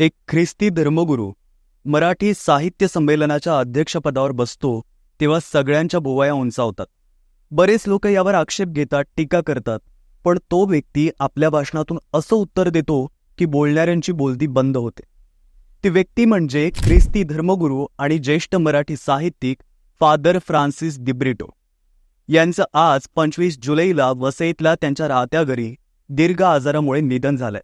एक ख्रिस्ती धर्मगुरू मराठी साहित्य संमेलनाच्या अध्यक्षपदावर बसतो तेव्हा सगळ्यांच्या भुवया उंचावतात. बरेच लोक यावर आक्षेप घेतात टीका करतात पण तो व्यक्ती आपल्या भाषणातून असं उत्तर देतो की बोलणाऱ्यांची बोलती बंद होते. ती व्यक्ती म्हणजे ख्रिस्ती धर्मगुरू आणि ज्येष्ठ मराठी साहित्यिक फादर फ्रान्सिस दिब्रिटो. यांचं आज पंचवीस जुलैला वसईतल्या त्यांच्या राहत्या घरी दीर्घ आजारामुळे निधन झालंय.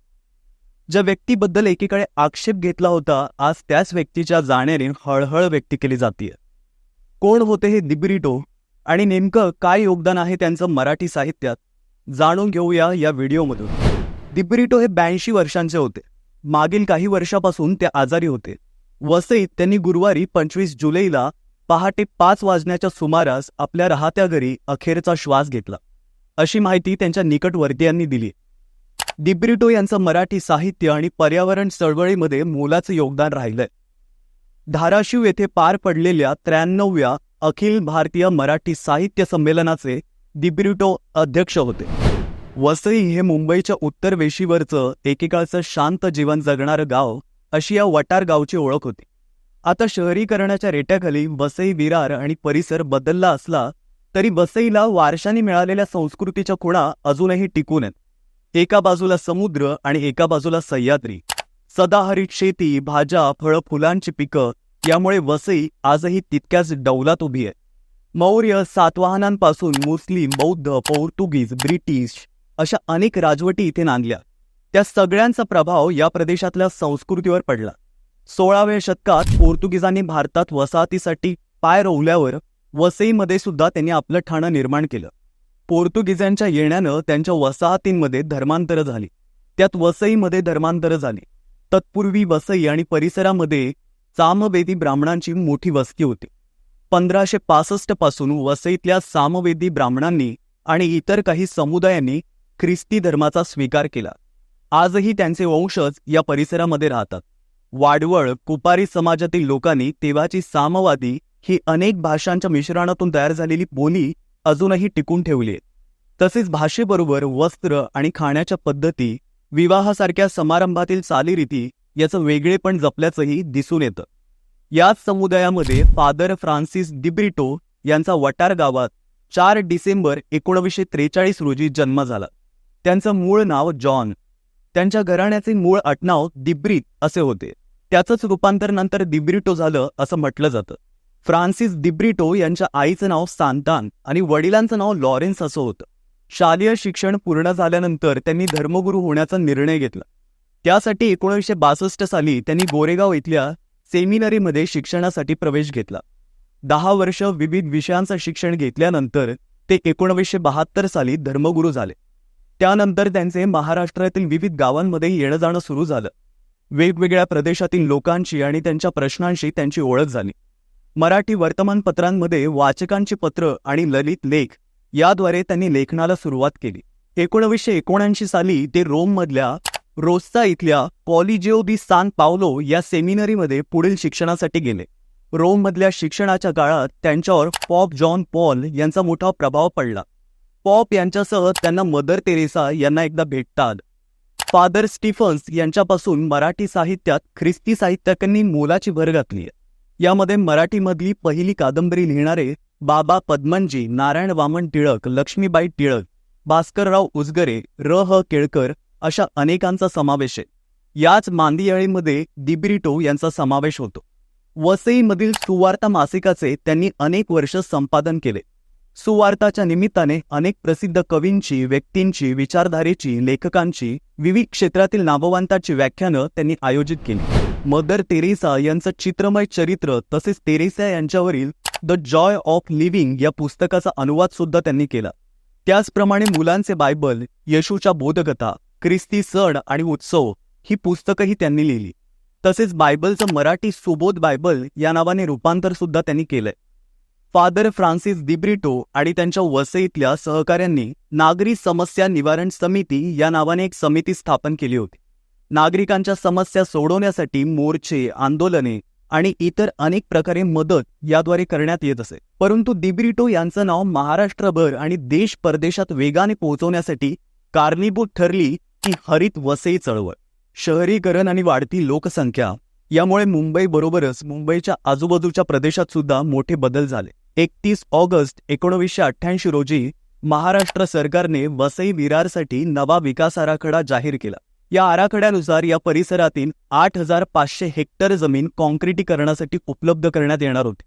ज्या व्यक्तीबद्दल एकीकडे आक्षेप घेतला होता आज त्याच व्यक्तीच्या जाण्याने हळहळ व्यक्त केली जाते कोण होते हे दिब्रिटो आणि नेमकं काय योगदान आहे त्यांचं मराठी साहित्यात? जाणून घेऊया या व्हिडिओमधून. दिब्रिटो हे ब्याऐंशी वर्षांचे होते. मागील काही वर्षापासून ते आजारी होते. वसईत त्यांनी गुरुवारी पंचवीस जुलैला पहाटे पाच वाजण्याच्या सुमारास आपल्या राहत्या घरी अखेरचा श्वास घेतला. अशी माहिती त्यांच्या निकटवर्तीयांनी दिली. दिब्रिटो यांचं मराठी साहित्य आणि पर्यावरण चळवळीमध्ये मोलाचं योगदान राहिलंय. धाराशिव येथे पार पडलेल्या त्र्याण्णवव्या अखिल भारतीय मराठी साहित्य संमेलनाचे दिब्रिटो अध्यक्ष होते. वसई हे मुंबईच्या उत्तर वेशीवरचं एकेकाळचं शांत जीवन जगणारं गाव अशी या वटार गावची ओळख होती. आता शहरीकरणाच्या रेट्याखाली वसई विरार आणि परिसर बदलला असला तरी वसईला वारशाने मिळालेल्या संस्कृतीच्या खुणा अजूनही टिकून आहेत. एका बाजूला समुद्र आणि एका बाजूला सह्याद्री. सदाहरित शेती भाज्या फळं फुलांची पिकं यामुळे वसई आजही तितक्याच डौलात उभी आहे. मौर्य सातवाहनांपासून मुस्लिम बौद्ध पोर्तुगीज ब्रिटिश अशा अनेक राजवटी इथे नांदल्या. त्या सगळ्यांचा प्रभाव या प्रदेशातल्या संस्कृतीवर पडला. सोळाव्या शतकात पोर्तुगीजांनी भारतात वसाहतीसाठी पाय रोवल्यावर वसईमध्ये सुद्धा त्यांनी आपलं ठाणं निर्माण केलं. पोर्तुगीजांच्या येण्यानं त्यांच्या वसाहतींमध्ये धर्मांतर झाली. त्यात वसईमध्ये धर्मांतर झाले. तत्पूर्वी वसई आणि परिसरामध्ये सामवेदी ब्राह्मणांची मोठी वस्ती होती. पंधराशे पासष्टपासून वसईतल्या सामवेदी ब्राह्मणांनी आणि इतर काही समुदायांनी ख्रिस्ती धर्माचा स्वीकार केला. आजही त्यांचे वंशज या परिसरामध्ये राहतात. वाडवळ कुपारी समाजातील लोकांनी तेव्हाची सामवादी ही अनेक भाषांच्या मिश्रणातून तयार झालेली बोली अजूनही टिकून ठेवली तसेच भाषेबरोबर वस्त्र आणि खाण्याच्या पद्धती विवाहासारख्या समारंभातील चालीरीती याचं वेगळेपण जपल्याचंही दिसून येतं. याच समुदायामध्ये फादर फ्रान्सिस डिब्रिटो यांचा वटार गावात चार डिसेंबर एकोणीसशे त्रेचाळीस रोजी जन्म झाला. त्यांचं मूळ नाव जॉन. त्यांच्या घराण्याचे मूळ आडनाव दिब्रित असे होते. त्याचंच रूपांतर नंतर दिब्रिटो झालं असं म्हटलं जातं. फ्रान्सिस दिब्रिटो यांच्या आईचं नाव सांतान आणि वडिलांचं नाव लॉरेन्स असं होतं. शालेय शिक्षण पूर्ण झाल्यानंतर त्यांनी धर्मगुरू होण्याचा निर्णय घेतला. त्यासाठी एकोणीसशे बासष्ट साली त्यांनी गोरेगाव इथल्या सेमिनरीमध्ये शिक्षणासाठी प्रवेश घेतला. दहा वर्ष विविध विषयांचं शिक्षण घेतल्यानंतर ते एकोणवीसशे बहात्तर साली धर्मगुरू झाले. त्यानंतर त्यांचे महाराष्ट्रातील विविध गावांमध्ये येणं जाणं सुरू झालं. वेगवेगळ्या प्रदेशातील लोकांशी आणि त्यांच्या प्रश्नांशी त्यांची ओळख झाली. मराठी वर्तमानपत्रांमध्ये वाचकांची पत्र आणि ललित लेख याद्वारे त्यांनी लेखनाला सुरुवात केली. एकोणवीसशे एकोणऐंशी साली ते रोममधल्या रोस्ता इथल्या कॉलिजिओ दी सान पावलो या सेमिनरीमध्ये पुढील शिक्षणासाठी गेले. रोममधल्या शिक्षणाच्या काळात त्यांच्यावर पॉप जॉन पॉल यांचा मोठा प्रभाव पडला. पॉप यांच्यासह त्यांना मदर तेरेसा यांना एकदा भेटतात. फादर स्टीफन्स यांच्यापासून मराठी साहित्यात ख्रिस्ती साहित्यकांनी मोलाची भर घातली आहे. यामध्ये मराठीमधली पहिली कादंबरी लिहिणारे बाबा पद्मनजी नारायण वामन टिळक लक्ष्मीबाई टिळक भास्करराव उजगरे र ह केळकर अशा अनेकांचा समावेश आहे. याच मांदियाळीमध्ये दिब्रिटो यांचा समावेश होतो. वसईमधील सुवार्ता मासिकाचे त्यांनी अनेक वर्ष संपादन केले. सुवार्ताच्या निमित्ताने अनेक प्रसिद्ध कवींची व्यक्तींची विचारधारेची लेखकांची विविध क्षेत्रातील नामवंतांची व्याख्यानं त्यांनी आयोजित केली. मदर तेरेसा यांचं चित्रमय चरित्र तसेच तेरेसा यांच्यावरील द जॉय ऑफ लिव्हिंग या पुस्तकाचा अनुवाद सुद्धा त्यांनी केला. त्याचप्रमाणे मुलांचे बायबल येशूच्या बोधकथा ख्रिस्ती सण आणि उत्सव ही पुस्तकंही त्यांनी लिहिली. तसेच बायबलचं मराठी सुबोध बायबल या नावाने रूपांतर सुद्धा त्यांनी केलंय. फादर फ्रान्सिस दिब्रिटो आणि त्यांच्या वसईतल्या सहकाऱ्यांनी नागरी समस्या निवारण समिती या नावाने एक समिती स्थापन केली होती. नागरिकांच्या समस्या सोडवण्यासाठी मोर्चे आंदोलने आणि इतर अनेक प्रकारे मदत याद्वारे करण्यात येत असे. परंतु दिब्रिटो यांचं नाव महाराष्ट्रभर आणि देश परदेशात वेगाने पोहोचवण्यासाठी कारणीभूत ठरली ती हरित वसई चळवळ. शहरीकरण आणि वाढती लोकसंख्या यामुळे मुंबईबरोबरच मुंबईच्या आजूबाजूच्या प्रदेशात सुद्धा मोठे बदल झाले. एकतीस ऑगस्ट एकोणवीसशे अठ्ठ्याऐंशी रोजी महाराष्ट्र सरकारने वसई विरारसाठी नवा विकास आराखडा जाहीर केला. या आराखड्यानुसार या परिसरातील आठ हजार पाचशे हेक्टर जमीन काँक्रिटीकरणासाठी उपलब्ध करण्यात येणार होती.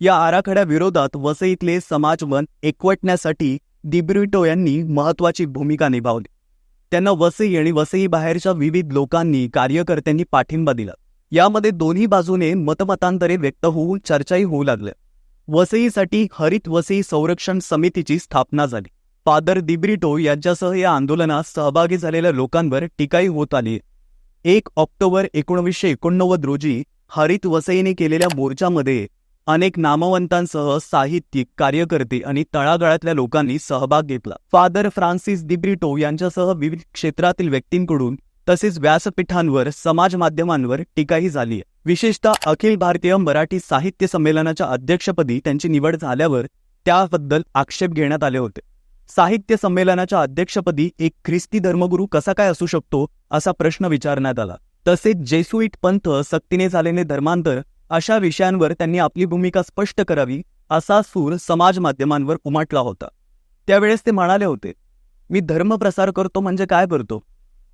या आराखड्याविरोधात वसईतले समाजवन एकवटण्यासाठी दिब्रिटो यांनी महत्वाची भूमिका निभावली. त्यांना वसई आणि वसई बाहेरच्या विविध लोकांनी कार्यकर्त्यांनी पाठिंबा दिला. यामध्ये दोन्ही बाजूने मतमतांतरे व्यक्त होऊन चर्चाही होऊ लागल्या. वसईसाठी हरित वसई संरक्षण समितीची स्थापना झाली. फादर दिब्रिटो यांच्यासह या आंदोलनात सहभागी झालेल्या लोकांवर टीकाही होत आली. एक ऑक्टोबर एकोणवीसशे एकोणनव्वद रोजी हरित वसईने केलेल्या मोर्चामध्ये अनेक नामवंतांसह साहित्यिक कार्यकर्ते आणि तळागाळातल्या लोकांनी सहभाग घेतला. फादर फ्रान्सिस दिब्रिटो यांच्यासह विविध क्षेत्रातील व्यक्तींकडून तसेच व्यासपीठांवर समाज माध्यमांवर टीकाही झाली. विशेषतः अखिल भारतीय मराठी साहित्य संमेलनाच्या अध्यक्षपदी त्यांची निवड झाल्यावर त्याबद्दल आक्षेप घेण्यात आले होते. साहित्य संमेलनाच्या अध्यक्षपदी एक ख्रिस्ती धर्मगुरू कसा काय असू शकतो असा प्रश्न विचारण्यात आला. तसेच जेसुईट पंथ सक्तीने झालेले धर्मांतर अशा विषयांवर त्यांनी आपली भूमिका स्पष्ट करावी असा सूर समाज माध्यमांवर उमाटला होता. त्यावेळेस ते म्हणाले होते मी धर्मप्रसार करतो म्हणजे काय करतो?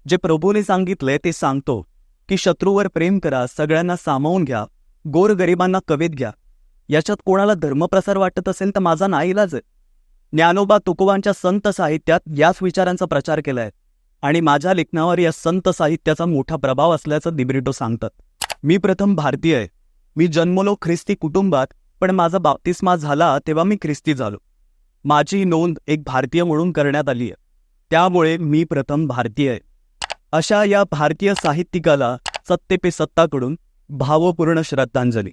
जे प्रभूने सांगितलंय ते सांगतो की शत्रूवर प्रेम करा सगळ्यांना सामावून घ्या गोरगरिबांना कवेत घ्या. याच्यात कोणाला धर्मप्रसार वाटत असेल तर माझा नाईलाज आहे. ज्ञानोबा तुकोबांच्या संत साहित्यात याच विचारांचा प्रचार केलाय. आणि माझ्या लेखनावर या संत साहित्याचा मोठा प्रभाव असल्याचं दिब्रिटो सांगतात. मी प्रथम भारतीय आहे. मी जन्मलो ख्रिस्ती कुटुंबात पण माझा बाप्तिस्मा झाला तेव्हा मी ख्रिस्ती झालो. माझी नोंद एक भारतीय म्हणून करण्यात आली आहे. त्यामुळे मी प्रथम भारतीय आहे. अशा या भारतीय साहित्यिकाला सत्ते पे सत्ताकडून भावपूर्ण श्रद्धांजली.